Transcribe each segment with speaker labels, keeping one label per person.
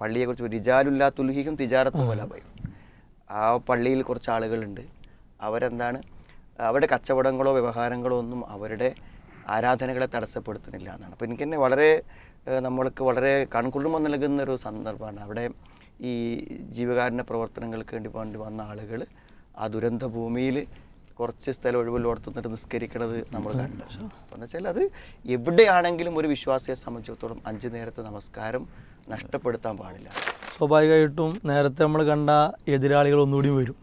Speaker 1: പള്ളിയെക്കുറിച്ച് റിജാലുല്ലാ തുൽഹിക്കും തിജാറത്തും പോലെ പോയി. ആ പള്ളിയിൽ കുറച്ച് ആളുകളുണ്ട് അവരെന്താണ്? അവരുടെ കച്ചവടങ്ങളോ വ്യവഹാരങ്ങളോ ഒന്നും അവരുടെ ആരാധനകളെ തടസ്സപ്പെടുത്തുന്നില്ല എന്നാണ്. അപ്പോൾ എനിക്ക് തന്നെ വളരെ നമ്മൾക്ക് വളരെ കൺകുളിർമ നൽകുന്ന ഒരു സന്ദർഭമാണ്. അവിടെ ഈ ജീവകാരുണ്യ പ്രവർത്തനങ്ങൾക്ക് വേണ്ടി വേണ്ടി വന്ന ആളുകൾ ആ ദുരന്ത ഭൂമിയിൽ കുറച്ച് സ്ഥലം ഒഴിവുള്ളോടത്ത് നിന്നിട്ട് നിസ്കരിക്കണത് നമ്മൾ കണ്ടു. അപ്പോൾ എന്ന് വെച്ചാൽ അത് എവിടെയാണെങ്കിലും ഒരു വിശ്വാസിയെ സംബന്ധിച്ചിടത്തോളം അഞ്ച് നേരത്തെ നമസ്കാരം നഷ്ടപ്പെടുത്താൻ പാടില്ല.
Speaker 2: സ്വാഭാവികമായിട്ടും നേരത്തെ നമ്മൾ കണ്ട എതിരാളികൾ ഒന്നുകൂടി വരും.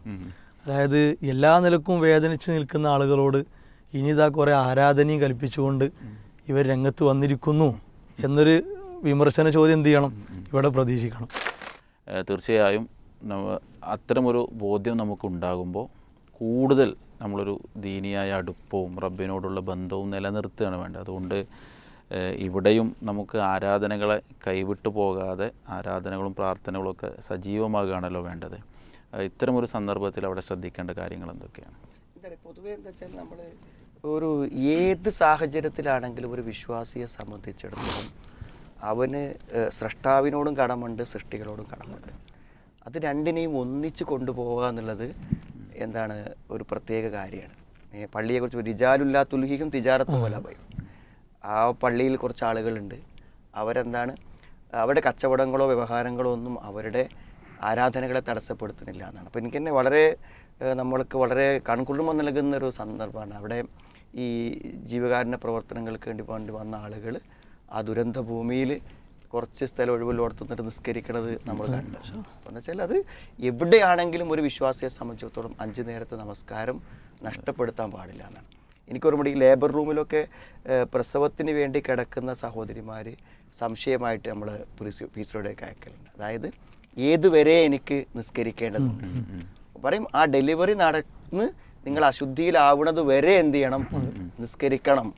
Speaker 2: അതായത് എല്ലാ നിലക്കും വേദനിച്ച് നിൽക്കുന്ന ആളുകളോട് ഇനി ഇതാ കുറേ ആരാധനയും കൽപ്പിച്ചുകൊണ്ട് ഇവർ രംഗത്ത് വന്നിരിക്കുന്നു എന്നൊരു വിമർശന ചോദ്യം എന്ത് ചെയ്യണം? ഇവിടെ പ്രതീക്ഷിക്കണം.
Speaker 3: തീർച്ചയായും നമ്മ അത്തരമൊരു ബോധ്യം നമുക്കുണ്ടാകുമ്പോൾ കൂടുതൽ നമ്മളൊരു ദീനിയായ അടുപ്പവും റബ്ബിനോടുള്ള ബന്ധവും നിലനിർത്തുകയാണ് വേണ്ടത്. അതുകൊണ്ട് ഇവിടെയും നമുക്ക് ആരാധനകളെ കൈവിട്ടു പോകാതെ ആരാധനകളും പ്രാർത്ഥനകളും ഒക്കെ സജീവമാകുകയാണല്ലോ വേണ്ടത്. ഇത്തരം ഇത്തരമൊരു സന്ദർഭത്തിൽ അവിടെ ശ്രദ്ധിക്കേണ്ട കാര്യങ്ങൾ എന്തൊക്കെയാണ്?
Speaker 1: എന്താ പൊതുവേ എന്താ വെച്ചാൽ നമ്മൾ ഒരു ഏത് സാഹചര്യത്തിലാണെങ്കിലും ഒരു വിശ്വാസിയെ സംബന്ധിച്ചിടത്തോളം അവന് സൃഷ്ടാവിനോടും കടമുണ്ട് സൃഷ്ടികളോടും കടമുണ്ട് അത് രണ്ടിനെയും ഒന്നിച്ച് കൊണ്ടുപോവുക എന്നുള്ളത് എന്താണ് ഒരു പ്രത്യേക കാര്യമാണ്. പള്ളിയെക്കുറിച്ച് റിജാലുല്ലാ തുൽഹിക്കും തിജാരത്തും പോലെ ഭയം ആ പള്ളിയിൽ കുറച്ച് ആളുകളുണ്ട്. അവരെന്താണ്? അവരുടെ കച്ചവടങ്ങളോ വ്യവഹാരങ്ങളോ ഒന്നും അവരുടെ ആരാധനകളെ തടസ്സപ്പെടുത്തുന്നില്ല എന്നാണ്. അപ്പോൾ എനിക്ക് തന്നെ വളരെ നമ്മൾക്ക് വളരെ കൺകുളിർമ നൽകുന്ന ഒരു സന്ദർഭമാണ്. അവിടെ ഈ ജീവകാരുണ്യ പ്രവർത്തനങ്ങൾക്ക് വേണ്ടി വേണ്ടി വന്ന ആളുകൾ ആ ദുരന്ത ഭൂമിയിൽ കുറച്ച് സ്ഥലം ഒഴിവുള്ളോടത്ത് നിന്നിട്ട് നിസ്കരിക്കണത് നമ്മൾ കണ്ടു. അപ്പോൾ എന്ന് വെച്ചാൽ അത് എവിടെയാണെങ്കിലും ഒരു വിശ്വാസിയെ സംബന്ധിച്ചിടത്തോളം അഞ്ച് നേരത്തെ നമസ്കാരം നഷ്ടപ്പെടുത്താൻ പാടില്ല എന്നാണ്. എനിക്കോർമ്മ മുടി ലേബർ റൂമിലൊക്കെ പ്രസവത്തിന് വേണ്ടി കിടക്കുന്ന സഹോദരിമാർ സംശയമായിട്ട് നമ്മൾ പീസറോടെയൊക്കെ അയക്കലുണ്ട് അതായത് ഏതുവരെ എനിക്ക് നിസ്കരിക്കേണ്ടതുണ്ട്? പറയും ആ ഡെലിവറി നടന്ന് നിങ്ങൾ അശുദ്ധിയിലാവുന്നത് വരെ എന്ത് ചെയ്യണം? നിസ്കരിക്കണം.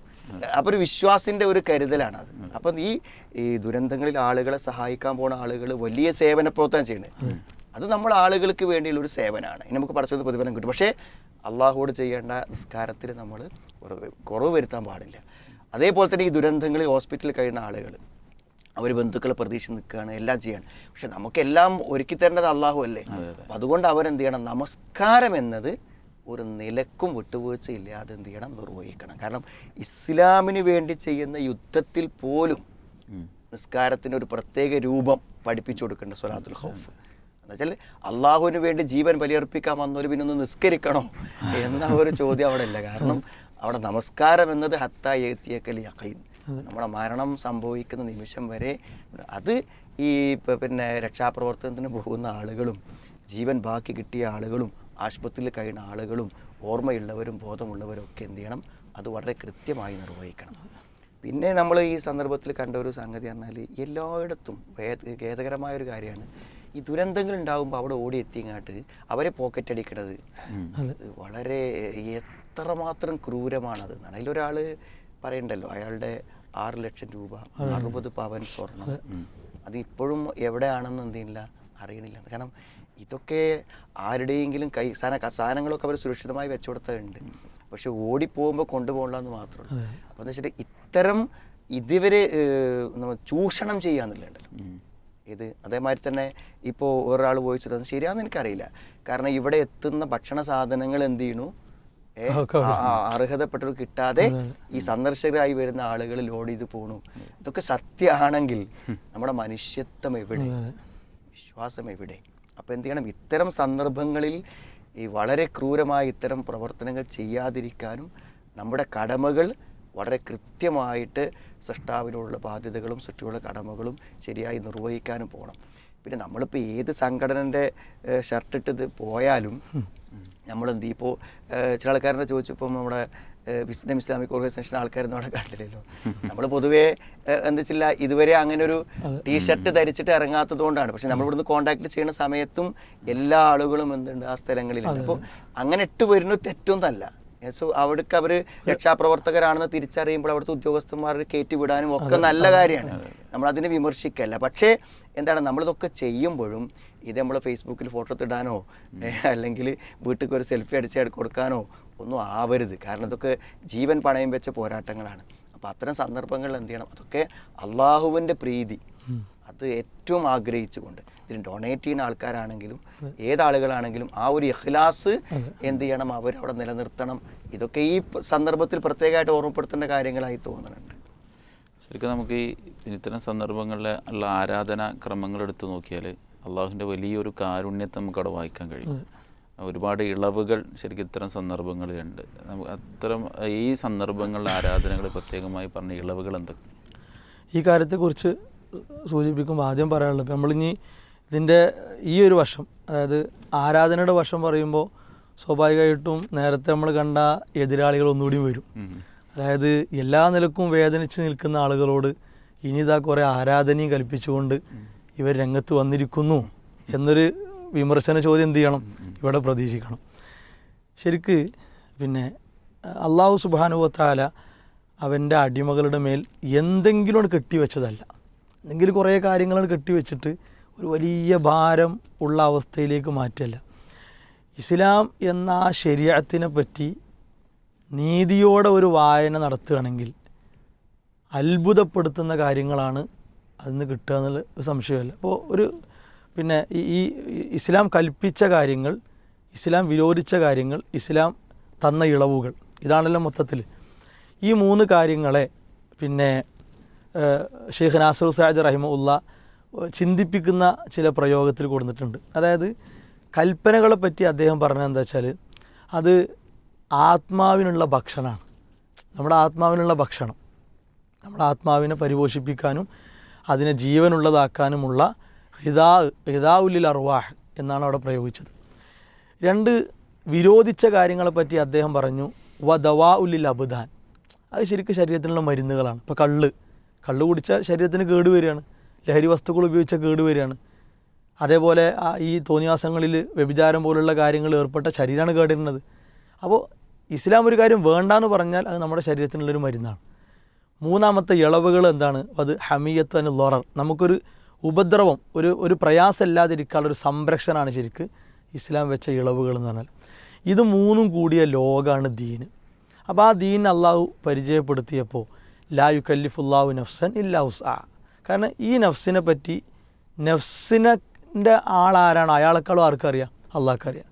Speaker 1: അപ്പൊ ഒരു വിശ്വാസിന്റെ ഒരു കരുതലാണ് അത് അപ്പം ഈ ഈ ദുരന്തങ്ങളിൽ ആളുകളെ സഹായിക്കാൻ പോണ ആളുകൾ വലിയ സേവന പ്രവർത്തനം ചെയ്യുന്നത് അത് നമ്മൾ ആളുകൾക്ക് വേണ്ടിയുള്ള ഒരു സേവനമാണ് ഇനി നമുക്ക് പഠിച്ചത് പ്രതിഫലം കിട്ടും. പക്ഷേ അള്ളാഹുവോട് ചെയ്യേണ്ട നിസ്കാരത്തിൽ നമ്മൾ കുറവ് വരുത്താൻ പാടില്ല. അതേപോലെ തന്നെ ഈ ദുരന്തങ്ങളിൽ ഹോസ്പിറ്റലിൽ കഴിയുന്ന ആളുകൾ അവർ ബന്ധുക്കളെ പ്രതീക്ഷ നിൽക്കുകയാണ് എല്ലാം ചെയ്യാണ്. പക്ഷെ നമുക്കെല്ലാം ഒരുക്കി തരേണ്ടത് അള്ളാഹു അല്ലേ? അപ്പം അതുകൊണ്ട് അവരെന്ത് ചെയ്യണം? നമസ്കാരം എന്നത് ഒരു നിലക്കും വിട്ടുവീഴ്ച ഇല്ലാതെ എന്ത് ചെയ്യണം? നിർവഹിക്കണം. കാരണം ഇസ്ലാമിന് വേണ്ടി ചെയ്യുന്ന യുദ്ധത്തിൽ പോലും നിസ്കാരത്തിന് ഒരു പ്രത്യേക രൂപം പഠിപ്പിച്ചു കൊടുക്കേണ്ട സ്വലാത്തുൽ ഹൗഫ് എന്നുവെച്ചാൽ അള്ളാഹുവിന് വേണ്ടി ജീവൻ ബലിയർപ്പിക്കാൻ വന്നൊരു പിന്നെ ഒന്ന് നിസ്കരിക്കണോ എന്ന ഒരു ചോദ്യം അവിടെ ഇല്ല. കാരണം അവിടെ നമസ്കാരം എന്നത് ഹത്ത ഏത്തിയക്കൽ യഖീൻ. നമ്മുടെ മരണം സംഭവിക്കുന്ന നിമിഷം വരെ അത് ഈ പിന്നെ രക്ഷാപ്രവർത്തനത്തിന് പോകുന്ന ആളുകളും ജീവൻ ബാക്കി കിട്ടിയ ആളുകളും ആശുപത്രിയിൽ കഴിയുന്ന ആളുകളും ഓർമ്മയുള്ളവരും ബോധമുള്ളവരും ഒക്കെ എന്ത് ചെയ്യണം? അത് വളരെ കൃത്യമായി നിർവഹിക്കണം. പിന്നെ നമ്മൾ ഈ സന്ദർഭത്തിൽ കണ്ട ഒരു സംഗതി പറഞ്ഞാൽ എല്ലായിടത്തും ഖേദകരമായ ഒരു കാര്യമാണ്. ഈ ദുരന്തങ്ങൾ ഉണ്ടാകുമ്പോൾ അവിടെ ഓടി എത്തിങ്ങാട്ട് അവരെ പോക്കറ്റ് അടിക്കണത് അത്. വളരെ എത്രമാത്രം ക്രൂരമാണത്. അതിൽ അതിലൊരാൾ പറയണ്ടല്ലോ അയാളുടെ ആറ് ലക്ഷം രൂപ അറുപത് പവൻ സ്വർണം. അത്. ഇപ്പോഴും എവിടെയാണെന്ന് എന്തില്ല അറിയണില്ല. കാരണം ഇതൊക്കെ ആരുടെയെങ്കിലും കൈ സാധന സാധനങ്ങളൊക്കെ അവർ സുരക്ഷിതമായി വെച്ചു കൊടുത്തതുണ്ട് പക്ഷെ ഓടിപ്പോകുമ്പോൾ കൊണ്ടുപോകണില്ല എന്ന് മാത്രമേ ഉള്ളൂ. അപ്പോൾ എന്ന് വെച്ചിട്ട് ഇത്തരം ഇതുവരെ നമ്മ ചൂഷണം ചെയ്യാന്നുള്ളതുണ്ടല്ലോ. ഇത്. അതേമാതിരി തന്നെ ഇപ്പോൾ ഒരാൾ പോയിച്ചിട്ട് ശരിയാണെന്ന് എനിക്കറിയില്ല. കാരണം ഇവിടെ എത്തുന്ന ഭക്ഷണ സാധനങ്ങൾ എന്ത് ചെയ്യണു അർഹതപ്പെട്ടവർ കിട്ടാതെ ഈ സന്ദർശകരായി വരുന്ന ആളുകൾ ലോഡ് ചെയ്ത് പോണു. ഇതൊക്കെ സത്യമാണെങ്കിൽ നമ്മുടെ മനുഷ്യത്വം എവിടെ? വിശ്വാസം എവിടെ? അപ്പോൾ എന്ത് ചെയ്യണം? ഇത്തരം സന്ദർഭങ്ങളിൽ ഈ വളരെ ക്രൂരമായ ഇത്തരം പ്രവർത്തനങ്ങൾ ചെയ്യാതിരിക്കാനും നമ്മുടെ കടമകൾ വളരെ കൃത്യമായിട്ട് സൃഷ്ടാവിനോടുള്ള ബാധ്യതകളും സൃഷ്ടിയുള്ള കടമകളും ശരിയായി നിർവഹിക്കാനും പോകണം. പിന്നെ നമ്മളിപ്പോൾ ഏത് സംഘടനന്റെ ഷർട്ടിട്ട് ഇത് പോയാലും നമ്മളെന്ത് ഇപ്പോൾ ചില ആൾക്കാരെന്ന് ചോദിച്ചപ്പോൾ നമ്മുടെ വിസ്ഡം ഇസ്ലാമിക് ഓർഗനൈസേഷൻ ആൾക്കാരൊന്നും അവിടെ കണ്ടില്ലല്ലോ. നമ്മൾ പൊതുവേ എന്താ വെച്ചില്ല ഇതുവരെ അങ്ങനെ ഒരു ടീഷർട്ട് ധരിച്ചിട്ട് ഇറങ്ങാത്തത് കൊണ്ടാണ്. പക്ഷെ നമ്മൾ ഇവിടുന്ന് കോൺടാക്ട് ചെയ്യുന്ന സമയത്തും എല്ലാ ആളുകളും എന്തുണ്ട് ആ സ്ഥലങ്ങളിലുണ്ട്. അപ്പോൾ അങ്ങനെ ഇട്ട് വരുന്നത് തെറ്റൊന്നല്ല. സോ അവിടേക്ക് അവർ രക്ഷാപ്രവർത്തകരാണെന്ന് തിരിച്ചറിയുമ്പോൾ അവിടുത്തെ ഉദ്യോഗസ്ഥന്മാർ കയറ്റി വിടാനും ഒക്കെ നല്ല കാര്യമാണ്. നമ്മൾ അതിനെ വിമർശിക്കല്ല. പക്ഷേ എന്താണ് നമ്മളിതൊക്കെ ചെയ്യുമ്പോഴും ഇത് നമ്മൾ ഫേസ്ബുക്കിൽ ഫോട്ടോ ഇടാനോ അല്ലെങ്കിൽ വീട്ടിൽ ഒരു സെൽഫി അടിച്ച് കൊടുക്കാനോ ഒന്നും ആവരുത്. കാരണം ഇതൊക്കെ ജീവൻ പണയം വെച്ച പോരാട്ടങ്ങളാണ്. അപ്പോൾ അത്തരം സന്ദർഭങ്ങളിൽ എന്ത് ചെയ്യണം? അതൊക്കെ അള്ളാഹുവിന്റെ പ്രീതി. അത് ഏറ്റവും ആഗ്രഹിച്ചുകൊണ്ട്. ഇതിന് ഡൊണേറ്റ് ചെയ്യുന്ന ആൾക്കാരാണെങ്കിലും ഏതാളുകളാണെങ്കിലും ആ ഒരു ഇഖ്ലാസ് എന്ത് ചെയ്യണം? അവർ അവിടെ നിലനിർത്തണം. ഇതൊക്കെ ഈ സന്ദർഭത്തിൽ പ്രത്യേകമായിട്ട് ഓർമ്മപ്പെടുത്തേണ്ട കാര്യങ്ങളായി തോന്നുന്നുണ്ട്.
Speaker 3: ശരിക്കും നമുക്ക് ഈ ഇത്തരം സന്ദർഭങ്ങളിലെ ഉള്ള ആരാധന ക്രമങ്ങൾ എടുത്തു നോക്കിയാൽ അള്ളാഹുവിന്റെ വലിയൊരു കാരുണ്യത്തെ നമുക്ക് അവിടെ വായിക്കാൻ കഴിയും. ഒരുപാട് ഇളവുകൾ ശരിക്കും ഇത്തരം സന്ദർഭങ്ങളിലുണ്ട്. നമുക്ക് അത്തരം ഈ സന്ദർഭങ്ങളിലെ ആരാധനകൾ പ്രത്യേകമായി പറഞ്ഞ ഇളവുകൾ എന്തൊക്കെ?
Speaker 2: ഈ കാര്യത്തെക്കുറിച്ച് സൂചിപ്പിക്കുമ്പോൾ ആദ്യം പറയാനുള്ളത് നമ്മളിനി ഇതിന്റെ ഈ ഒരു വശം അതായത് ആരാധനയുടെ വശം പറയുമ്പോൾ സ്വാഭാവികമായിട്ടും നേരത്തെ നമ്മൾ കണ്ട എതിരാളികൾ ഒന്നുകൂടി വരും. അതായത് എല്ലാ നിലക്കും വേദനിച്ച് നിൽക്കുന്ന ആളുകളോട് ഇനി ഇതാ കുറേ ആരാധനയും കൽപ്പിച്ചുകൊണ്ട് ഇവർ രംഗത്ത് വന്നിരിക്കുന്നു എന്നൊരു വിമർശന ചോദ്യം എന്ത് ചെയ്യണം? ഇവിടെ പ്രതീക്ഷിക്കണം. ശരിക്ക് പിന്നെ അള്ളാഹു സുബാനുവത്താല അവന്റെ അടിമകളുടെ മേൽ എന്തെങ്കിലും കെട്ടിവെച്ചതല്ല. എന്തെങ്കിലും കുറേ കാര്യങ്ങളാണ് കെട്ടിവെച്ചിട്ട് ഒരു വലിയ ഭാരം ഉള്ള അവസ്ഥയിലേക്ക് മാറ്റല്ല ഇസ്ലാം എന്ന ആ ശരീരത്തിനെ പറ്റി നീതിയോടെ ഒരു വായന നടത്തുകയാണെങ്കിൽ അത്ഭുതപ്പെടുത്തുന്ന കാര്യങ്ങളാണ് അതിൽ നിന്ന് കിട്ടുക എന്നുള്ള സംശയമല്ല. അപ്പോൾ ഒരു പിന്നെ ഈ ഇസ്ലാം കൽപ്പിച്ച കാര്യങ്ങൾ ഇസ്ലാം വിരോധിച്ച കാര്യങ്ങൾ ഇസ്ലാം തന്ന ഇളവുകൾ ഇതാണല്ലോ മൊത്തത്തിൽ ഈ മൂന്ന് കാര്യങ്ങളെ പിന്നെ ഷെയ്ഖ് നാസർ സാജ് റഹിമുല്ല ചിന്തിപ്പിക്കുന്ന ചില പ്രയോഗത്തിൽ കൊടുത്തിട്ടുണ്ട്. അതായത് കൽപ്പനകളെ പറ്റി അദ്ദേഹം പറഞ്ഞത് എന്താ വെച്ചാൽ അത് ആത്മാവിനുള്ള ഭക്ഷണമാണ്. നമ്മുടെ ആത്മാവിനുള്ള ഭക്ഷണം. നമ്മുടെ ആത്മാവിനെ പരിപോഷിപ്പിക്കാനും അതിനെ ജീവനുള്ളതാക്കാനുമുള്ള ഹിതാ ഹിതാവുല്ലിൽ അറുവാഹ് എന്നാണ് അവിടെ പ്രയോഗിച്ചത്. രണ്ട് വിരോധിച്ച കാര്യങ്ങളെപ്പറ്റി അദ്ദേഹം പറഞ്ഞു വ ദവാ ഉല്ലിൽ അബുദാൻ. അത് ശരിക്കും ശരീരത്തിനുള്ള മരുന്നുകളാണ്. ഇപ്പോൾ കള്ള്. കള്ള് കുടിച്ചാൽ ശരീരത്തിന് കേട് വരികയാണ് ലഹരി വസ്തുക്കൾ ഉപയോഗിച്ച കേട് വരികയാണ്. അതേപോലെ ഈ തോന്നിവാസങ്ങളിൽ വ്യഭിചാരം പോലുള്ള കാര്യങ്ങൾ ഏർപ്പെട്ട ശരീരമാണ് കേടിരുന്നത്. അപ്പോൾ ഇസ്ലാം ഒരു കാര്യം വേണ്ടാന്ന് പറഞ്ഞാൽ അത് നമ്മുടെ ശരീരത്തിനുള്ളൊരു മരുന്നാണ്. മൂന്നാമത്തെ ഇളവുകൾ എന്താണ്? അത് ഹമീയത്ത് അനു ലൊറർ നമുക്കൊരു ഉപദ്രവം ഒരു ഒരു പ്രയാസമില്ലാതിരിക്കാനുള്ള ഒരു സംരക്ഷണമാണ് ശരിക്ക് ഇസ്ലാം വെച്ച ഇളവുകൾ എന്ന് പറഞ്ഞാൽ. ഇത് മൂന്നും കൂടിയ ലോകമാണ് ദീൻ. അപ്പോൾ ആ ദീൻ അള്ളാഹു പരിചയപ്പെടുത്തിയപ്പോൾ ലാ യുക്കല്ലിഫുല്ലാഹു നഫ്സൻ ഇല്ലാ ഉസ് കാരണം ഈ നഫ്സിനെ പറ്റി നഫ്സിനെ ആളാരാണ് അയാളെക്കാളും ആർക്കറിയാം? അള്ളാഹ്ക്കറിയാം.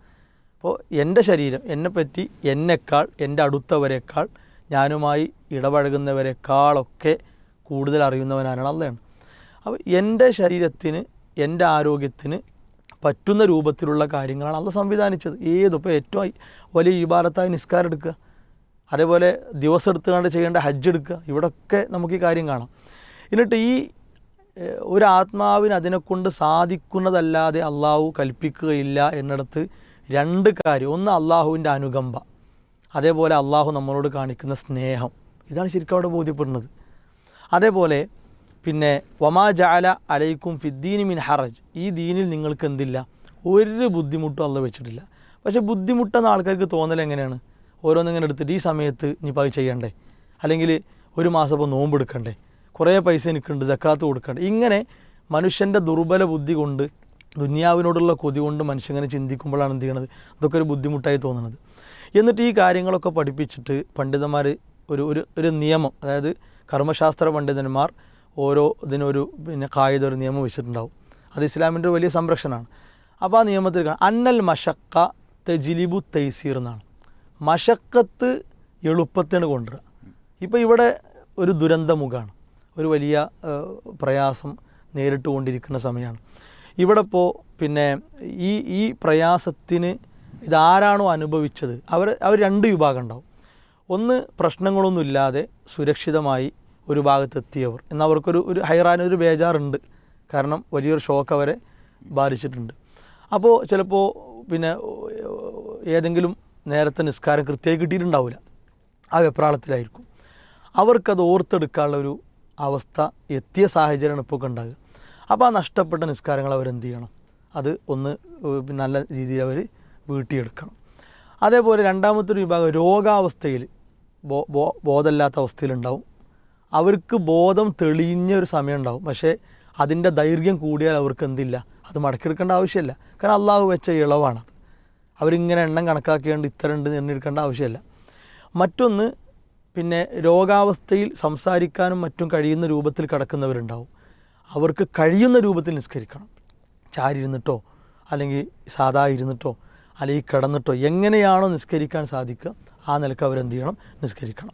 Speaker 2: അപ്പോൾ എന്റെ ശരീരം എന്നെപ്പറ്റി എന്നെക്കാൾ എന്റെ അടുത്തവരെക്കാൾ ഞാനുമായി ഇടപഴകുന്നവരെക്കാളൊക്കെ കൂടുതൽ അറിയുന്നവനാണ് അള്ളയാണ് അപ്പോൾ എന്റെ ശരീരത്തിന് എന്റെ ആരോഗ്യത്തിന് പറ്റുന്ന രൂപത്തിലുള്ള കാര്യങ്ങളാണ് അള്ള സംവിധാനിച്ചത്. ഏതിപ്പോൾ ഏറ്റവും വലിയ ഇബാരത്തായി നിസ്കാരം എടുക്കുക. അതേപോലെ ദിവസം എടുത്തുകൊണ്ട് ചെയ്യേണ്ട ഹജ്ജ് എടുക്കുക. ഇവിടൊക്കെ നമുക്ക് ഈ കാര്യം കാണാം. എന്നിട്ട് ഈ ഒരു ആത്മാവിന് അതിനെക്കൊണ്ട് സാധിക്കുന്നതല്ലാതെ അള്ളാഹു കൽപ്പിക്കുകയില്ല എന്നിടത്ത് രണ്ട് കാര്യം. ഒന്ന് അള്ളാഹുവിന്റെ അനുകമ്പ. അതേപോലെ അള്ളാഹു നമ്മളോട് കാണിക്കുന്ന സ്നേഹം. ഇതാണ് ശരിക്കും അവിടെ ബോധ്യപ്പെടുന്നത്. അതേപോലെ പിന്നെ വമാ ജാല അലൈക്കും ഫിദ്ദീനി മിൻ ഹറജ്. ഈ ദീനിൽ നിങ്ങൾക്ക് എന്തില്ല? ഒരു ബുദ്ധിമുട്ടും അല്ല വെച്ചിട്ടില്ല. പക്ഷേ ബുദ്ധിമുട്ടെന്ന ആൾക്കാർക്ക് തോന്നൽ എങ്ങനെയാണ്? ഓരോന്നിങ്ങനെ എടുത്തിട്ട് ഈ സമയത്ത് ഇനിയിപ്പോൾ അത് ചെയ്യണ്ടേ? അല്ലെങ്കിൽ ഒരു മാസം ഇപ്പോൾ നോമ്പ് എടുക്കണ്ടേ? കുറേ പൈസ എനിക്കുണ്ട് ജക്കാത്ത് കൊടുക്കേണ്ട. ഇങ്ങനെ മനുഷ്യന്റെ ദുർബല ബുദ്ധി കൊണ്ട് ദുനിയാവിനോടുള്ള കൊതി കൊണ്ട് മനുഷ്യങ്ങനെ ചിന്തിക്കുമ്പോഴാണ് എന്ത് ചെയ്യണത്? ഇതൊക്കെ ഒരു ബുദ്ധിമുട്ടായി തോന്നുന്നത് എന്നിട്ട് ഈ കാര്യങ്ങളൊക്കെ പഠിപ്പിച്ചിട്ട് പണ്ഡിതന്മാർ ഒരു ഒരു ഒരു നിയമം അതായത് കർമ്മശാസ്ത്ര പണ്ഡിതന്മാർ ഓരോ ഇതിനൊരു പിന്നെ കായിക ഒരു നിയമം വെച്ചിട്ടുണ്ടാവും. അത് ഇസ്ലാമിന്റെ വലിയ സംരക്ഷണമാണ്. അപ്പോൾ ആ നിയമത്തിൽ അന്നൽ മഷക്ക തെജിലിബു തൈസീർ എന്നാണ്. മഷക്കത്ത് എളുപ്പത്തിന് കൊണ്ടുവരിക ഇപ്പോൾ ഇവിടെ ഒരു ദുരന്തമുഖമാണ് ഒരു വലിയ പ്രയാസം നേരിട്ടുകൊണ്ടിരിക്കുന്ന സമയമാണ്. ഇവിടെ ഇപ്പോൾ പിന്നെ ഈ ഈ പ്രയാസത്തിന് ഇതാരാണോ അനുഭവിച്ചത്? അവർ അവർ രണ്ട് വിഭാഗം ഉണ്ടാവും. ഒന്ന് പ്രശ്നങ്ങളൊന്നുമില്ലാതെ സുരക്ഷിതമായി ഒരു ഭാഗത്തെത്തിയവർ. എന്നാൽ അവർക്കൊരു ഒരു ഹൈറാന ഒരു ബേജാറുണ്ട്. കാരണം വലിയൊരു ഷോക്ക് അവരെ ബാധിച്ചിട്ടുണ്ട്. അപ്പോൾ ചിലപ്പോൾ പിന്നെ ഏതെങ്കിലും നേരത്തെ നിസ്കാരം കൃത്യമായി കിട്ടിയിട്ടുണ്ടാവില്ല. ആ വെപ്രാളത്തിലായിരിക്കും. അവർക്കത് ഓർത്തെടുക്കാനുള്ള ഒരു അവസ്ഥ എത്തിയ സാഹചര്യമാണ് ഇപ്പോൾ ഉണ്ടാകുക അപ്പോൾ ആ നഷ്ടപ്പെട്ട നിസ്കാരങ്ങൾ അവരെന്ത് ചെയ്യണം? അത് ഒന്ന് നല്ല രീതിയിൽ അവർ വീട്ടിയെടുക്കണം. അതേപോലെ രണ്ടാമത്തെ ഒരു വിഭാഗം രോഗാവസ്ഥയിൽ ബോ ബോ ബോധമില്ലാത്ത അവസ്ഥയിലുണ്ടാവും. അവർക്ക് ബോധം തെളിഞ്ഞ ഒരു സമയം ഉണ്ടാവും പക്ഷേ അതിന്റെ ദൈർഘ്യം കൂടിയാൽ അവർക്ക് എന്തില്ല? അത് മടക്കിയെടുക്കേണ്ട ആവശ്യമില്ല. കാരണം അള്ളാഹു വെച്ച ഇളവാണത്. അവരിങ്ങനെ എണ്ണം കണക്കാക്കിയാണ്ട് ഇത്ര ഉണ്ട് എണ്ണെടുക്കേണ്ട ആവശ്യമില്ല. മറ്റൊന്ന് പിന്നെ രോഗാവസ്ഥയിൽ സംസാരിക്കാനും മറ്റും കഴിയുന്ന രൂപത്തിൽ കിടക്കുന്നവരുണ്ടാവും. അവർക്ക് കഴിയുന്ന രൂപത്തിൽ നിസ്കരിക്കണം. ചാരി ഇരുന്നിട്ടോ അല്ലെങ്കിൽ സാധാ ഇരുന്നിട്ടോ അല്ലെങ്കിൽ കിടന്നിട്ടോ എങ്ങനെയാണോ നിസ്കരിക്കാൻ സാധിക്കുക ആ നിലയ്ക്ക് അവരെന്ത് ചെയ്യണം? നിസ്കരിക്കണം.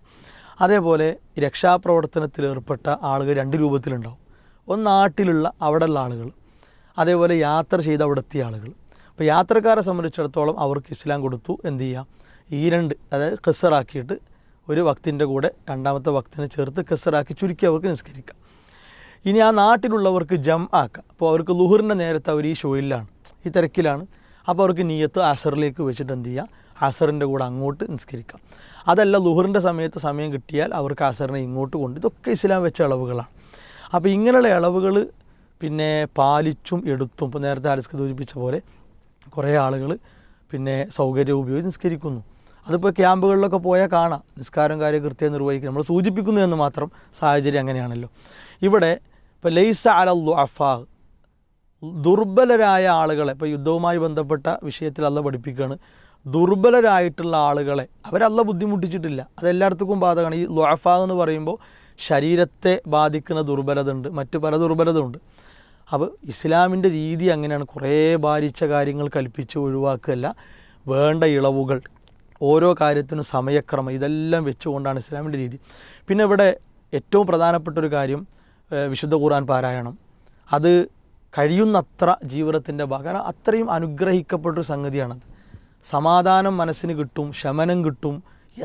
Speaker 2: അതേപോലെ രക്ഷാപ്രവർത്തനത്തിൽ ഏർപ്പെട്ട ആളുകൾ രണ്ട് രൂപത്തിലുണ്ടാവും. ഒന്ന് നാട്ടിലുള്ള അവിടെയുള്ള ആളുകൾ അതേപോലെ യാത്ര ചെയ്ത് അവിടെ എത്തിയ ആളുകൾ. അപ്പോൾ യാത്രക്കാരെ സംബന്ധിച്ചിടത്തോളം അവർക്ക് ഇസ്ലാം കൊടുത്തു എന്ത് ചെയ്യുക? ഈ രണ്ട് അതായത് ഖസറാക്കിയിട്ട് ഒരു വക്തിന്റെ കൂടെ രണ്ടാമത്തെ വക്തിനെ ചേർത്ത് കസറാക്കി ചുരുക്കി അവർക്ക് നിസ്കരിക്കാം. ഇനി ആ നാട്ടിലുള്ളവർക്ക് ജം ആക്കാം. അപ്പോൾ അവർക്ക് ലുഹറിന്റെ നേരത്തെ അവർ ഈ ഷോയിലാണ് ഈ തിരക്കിലാണ്. അപ്പോൾ അവർക്ക് നീയത്ത് അസറിലേക്ക് വെച്ചിട്ട് എന്ത് ചെയ്യാം? അസറിന്റെ കൂടെ അങ്ങോട്ട് നിസ്കരിക്കാം. അതല്ല ലുഹറിന്റെ സമയത്ത് സമയം കിട്ടിയാൽ അവർക്ക് അസറിനെ ഇങ്ങോട്ട് കൊണ്ട് ഇതൊക്കെ ഇസ്ലാം വെച്ച ഇളവുകളാണ് അപ്പോൾ ഇങ്ങനെയുള്ള ഇളവുകൾ പിന്നെ പാലിച്ചും എടുത്തും ഇപ്പോൾ നേരത്തെ ആലിസ്ക്ക് സൂചിപ്പിച്ച പോലെ കുറേ ആളുകൾ പിന്നെ സൗകര്യം ഉപയോഗിച്ച് നിസ്കരിക്കുന്നു. അതിപ്പോൾ ക്യാമ്പുകളിലൊക്കെ പോയാൽ കാണാം. നിസ്കാരം കാര്യം കൃത്യം നിർവഹിക്കുക നമ്മൾ സൂചിപ്പിക്കുന്നു എന്ന് മാത്രം സാഹചര്യം അങ്ങനെയാണല്ലോ. ഇവിടെ ഇപ്പോൾ ലൈസ അലല്ലു അഫാഹ് ദുർബലരായ ആളുകളെ ഇപ്പോൾ യുദ്ധവുമായി ബന്ധപ്പെട്ട വിഷയത്തിൽ അല്ല പഠിപ്പിക്കുകയാണ്. ദുർബലരായിട്ടുള്ള ആളുകളെ അവരല്ല ബുദ്ധിമുട്ടിച്ചിട്ടില്ല. അതെല്ലായിടത്തും ബാധകമാണ്. ഈ ലുഅഫ എന്ന് പറയുമ്പോൾ ശരീരത്തെ ബാധിക്കുന്ന ദുർബലത ഉണ്ട്. മറ്റു പല ദുർബലത ഉണ്ട്. അപ്പോൾ ഇസ്ലാമിന്റെ രീതി അങ്ങനെയാണ്. കുറേ ഭാരിച്ച കാര്യങ്ങൾ കൽപ്പിച്ച് ഒഴിവാക്കുകയല്ല. വേണ്ട ഇളവുകൾ. ഓരോ കാര്യത്തിനും സമയക്രമം ഇതെല്ലാം വെച്ചുകൊണ്ടാണ് ഇസ്ലാമിന്റെ രീതി. പിന്നെ ഇവിടെ ഏറ്റവും പ്രധാനപ്പെട്ട ഒരു കാര്യം വിശുദ്ധ ഖുർആൻ പാരായണം. അത് കഴിയുന്നത്ര ജീവിതത്തിന്റെ ഭാഗം അത്രയും അനുഗ്രഹിക്കപ്പെട്ടൊരു സംഗതിയാണത്. സമാധാനം മനസ്സിന് കിട്ടും ശമനം കിട്ടും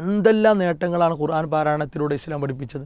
Speaker 2: എന്തെല്ലാം നേട്ടങ്ങളാണ് ഖുർആൻ പാരായണത്തിലൂടെ ഇസ്ലാം പഠിപ്പിച്ചത്.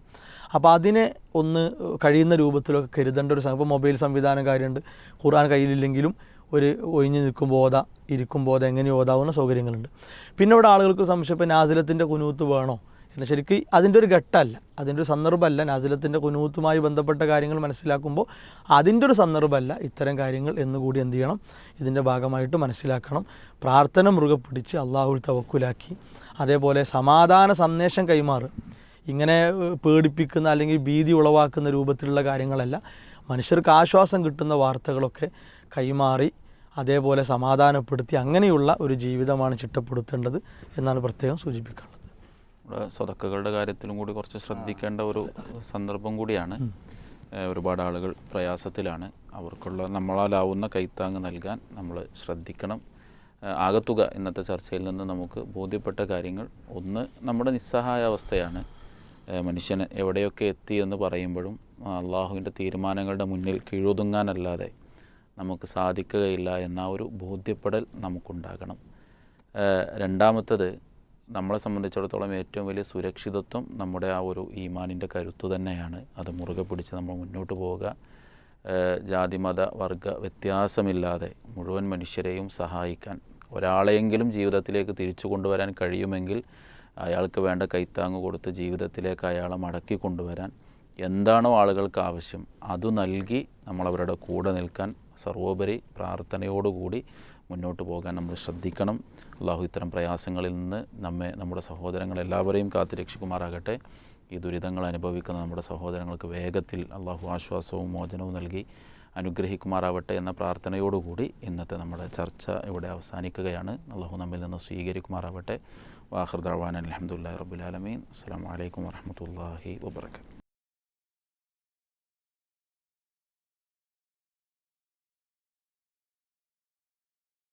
Speaker 2: അപ്പോൾ അതിനെ ഒന്ന് കഴിയുന്ന രൂപത്തിലൊക്കെ കരുതേണ്ട ഒരു സംഭവം മൊബൈൽ സംവിധാനം കാര്യമുണ്ട് ഖുർആൻ കയ്യിലില്ലെങ്കിലും ഒരു ഒഴിഞ്ഞ് നിൽക്കുമ്പോൾ ഓതാ ഇരിക്കുമ്പോൾ ഓതാ എങ്ങനെ ഓതാവുന്ന സൗകര്യങ്ങളുണ്ട്. പിന്നെ ഇവിടെ ആളുകൾക്ക് സംശയം ഇപ്പോൾ നാസിലത്തിന്റെ കുനൂത്ത് വേണോ? എന്നാൽ ശരിക്കും അതിന്റെ ഒരു ഘട്ടമല്ല. അതിന്റെ ഒരു സന്ദർഭമല്ല. നാസിലത്തിന്റെ കുനൂത്തുമായി ബന്ധപ്പെട്ട കാര്യങ്ങൾ മനസ്സിലാക്കുമ്പോൾ അതിന്റെ ഒരു സന്ദർഭമല്ല ഇത്തരം കാര്യങ്ങൾ എന്നുകൂടി എന്ത് ചെയ്യണം? ഇതിന്റെ ഭാഗമായിട്ട് മനസ്സിലാക്കണം. പ്രാർത്ഥന മുറുകെ പിടിച്ച് അള്ളാഹുൽ തവക്കുലാക്കി. അതേപോലെ സമാധാന സന്ദേശം കൈമാറുക ഇങ്ങനെ പേടിപ്പിക്കുന്ന അല്ലെങ്കിൽ ഭീതി ഉളവാക്കുന്ന രൂപത്തിലുള്ള കാര്യങ്ങളല്ല. മനുഷ്യർക്ക് ആശ്വാസം കിട്ടുന്ന വാർത്തകളൊക്കെ കൈമാറി അതേപോലെ സമാധാനപ്പെടുത്തി അങ്ങനെയുള്ള ഒരു ജീവിതമാണ് ചിട്ടപ്പെടുത്തേണ്ടത് എന്നാണ് പ്രത്യേകം സൂചിപ്പിക്കാനുള്ളത്.
Speaker 3: നമ്മുടെ സ്വതക്കകളുടെ കാര്യത്തിലും കൂടി കുറച്ച് ശ്രദ്ധിക്കേണ്ട ഒരു സന്ദർഭം കൂടിയാണ്. ഒരുപാട് ആളുകൾ പ്രയാസത്തിലാണ്. അവർക്കുള്ള നമ്മളാലാവുന്ന കൈത്താങ് നൽകാൻ നമ്മൾ ശ്രദ്ധിക്കണം. ആകത്തുക ഇന്നത്തെ ചർച്ചയിൽ നിന്ന് നമുക്ക് ബോധ്യപ്പെട്ട കാര്യങ്ങൾ. ഒന്ന് നമ്മുടെ നിസ്സഹായ അവസ്ഥയാണ്. ഏഹ് എവിടെയൊക്കെ എത്തി എന്ന് പറയുമ്പോഴും അള്ളാഹുവിന്റെ തീരുമാനങ്ങളുടെ മുന്നിൽ കീഴൊതുങ്ങാനല്ലാതെ നമുക്ക് സാധിക്കുകയില്ല എന്ന ഒരു ബോധ്യപ്പെടൽ നമുക്കുണ്ടാകണം. രണ്ടാമത്തത് നമ്മളെ സംബന്ധിച്ചിടത്തോളം ഏറ്റവും വലിയ സുരക്ഷിതത്വം നമ്മുടെ ആ ഒരു ഈമാനിന്റെ കരുത്തു തന്നെയാണ്. അത് മുറുകെ പിടിച്ച് നമ്മൾ മുന്നോട്ട് പോവുക. ജാതി മത വർഗ വ്യത്യാസമില്ലാതെ മുഴുവൻ മനുഷ്യരെയും സഹായിക്കാൻ ഒരാളെയെങ്കിലും ജീവിതത്തിലേക്ക് തിരിച്ചു കൊണ്ടുവരാൻ കഴിയുമെങ്കിൽ അയാൾക്ക് വേണ്ട കൈത്താങ്ങ് കൊടുത്ത് ജീവിതത്തിലേക്ക് അയാളെ മടക്കി കൊണ്ടുവരാൻ എന്താണോ ആളുകൾക്ക് ആവശ്യം അത് നൽകി നമ്മളവരുടെ കൂടെ നിൽക്കാൻ സർവോപരി പ്രാർത്ഥനയോടുകൂടി മുന്നോട്ട് പോകാൻ നമ്മൾ ശ്രദ്ധിക്കണം. അള്ളാഹു ഇത്തരം പ്രയാസങ്ങളിൽ നിന്ന് നമ്മെ നമ്മുടെ സഹോദരങ്ങൾ എല്ലാവരെയും കാത്തുരക്ഷിക്കുമാറാകട്ടെ ഈ ദുരിതങ്ങൾ അനുഭവിക്കുന്ന നമ്മുടെ സഹോദരങ്ങൾക്ക് വേഗത്തിൽ അള്ളാഹു ആശ്വാസവും മോചനവും നൽകി അനുഗ്രഹിക്കുമാറാവട്ടെ എന്ന പ്രാർത്ഥനയോടുകൂടി ഇന്നത്തെ നമ്മുടെ ചർച്ച ഇവിടെ അവസാനിക്കുകയാണ്. അള്ളാഹു നമ്മിൽ നിന്ന് സ്വീകരിക്കുമാറാവട്ടെ. വാഹർദാൻ അലഹമുല്ലാ റബുലാലമീൻ അസ്സാം വലൈക്കും വാഹമത്തല്ലാഹി വാബർക്കാത്തു